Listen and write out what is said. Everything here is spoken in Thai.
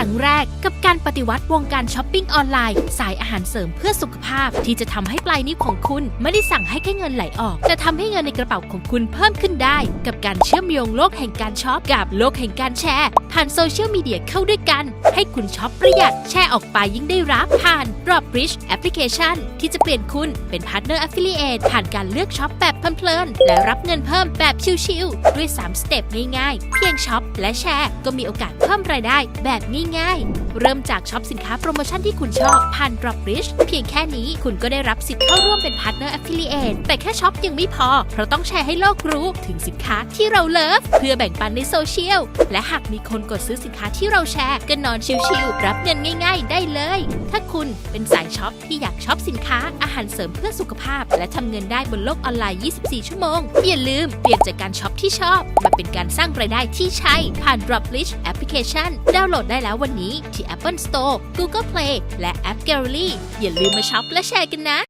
รั้งแรกกับการปฏิวัติวงการช้อปปิ้งออนไลน์ สายอาหารเสริมเพื่อสุขภาพ ที่จะทำให้ปลายนิ้วของคุณไม่ได้สั่งให้แค่เงินไหลออก แต่ทำให้เงินในกระเป๋าของคุณเพิ่มขึ้นได้ กับการเชื่อมโยงโลกแห่งการช็อปกับโลกแห่งการแชร์ ผ่านโซเชียลมีเดียเข้าด้วยกัน ให้คุณช็อปประหยัดแชร์ออกไปยิ่งได้รับผ่าน Dropbridge Application ที่จะเปลี่ยนคุณเป็นพาร์ทเนอร์ Affiliate ผ่านการเลือกช็อปแบบเพลินๆและรับเงินเพิ่มแบบชิลๆด้วย 3 สเต็ปง่ายๆ เพียงช็อปและแชร์ก็มีโอกาสเพิ่มรายได้แบบง่ายๆ เริ่มจากช็อปสินค้าโปรโมชั่นที่คุณชอบผ่าน Dropbridge เพียงแค่นี้คุณก็ได้รับสิทธิ์เข้าร่วมเป็นพาร์ทเนอร์ Affiliate แต่แค่ช็อปยังไม่พอ เพราะต้องแชร์ให้โลกรู้ถึงสินค้าที่เราเลิฟ เพื่อแบ่งปันในโซเชียล และหากมีคนกดซื้อสินค้าที่เราแชร์ก็นอนชิลๆรับเงินง่าย ๆ ได้เลย ถ้าคุณเป็นสายช็อปที่อยากช็อปสินค้าอาหารเสริมเพื่อสุขภาพ และทำเงินได้บนโลกออนไลน์ 24 ชั่วโมง อย่าลืมเปลี่ยนจากการช็อปที่ชอบ มาเป็นการสร้างรายได้ที่ใช่ ผ่าน Droplish Application ดาวน์โหลดได้แล้ววันนี้ที่ Apple Store Google Play และ App Gallery อย่าลืมมาช็อปและแชร์กันนะ